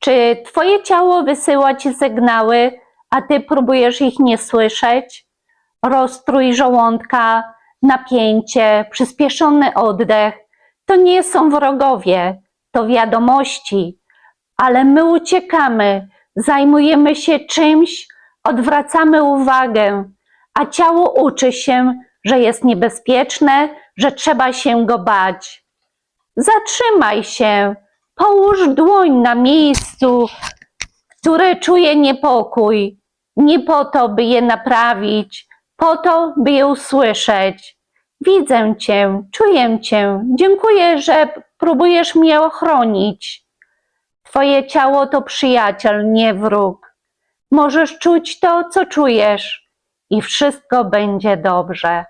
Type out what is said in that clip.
Czy twoje ciało wysyła ci sygnały, a ty próbujesz ich nie słyszeć? Rozstrój żołądka, napięcie, przyspieszony oddech to nie są wrogowie, to wiadomości, ale my uciekamy, zajmujemy się czymś, odwracamy uwagę, a ciało uczy się, że jest niebezpieczne, że trzeba się go bać. Zatrzymaj się, połóż dłoń na miejscu, które czuje niepokój. Nie po to, by je naprawić, po to, by je usłyszeć. Widzę cię, czuję cię, dziękuję, że próbujesz mnie ochronić. Twoje ciało to przyjaciel, nie wróg. Możesz czuć to, co czujesz, i wszystko będzie dobrze.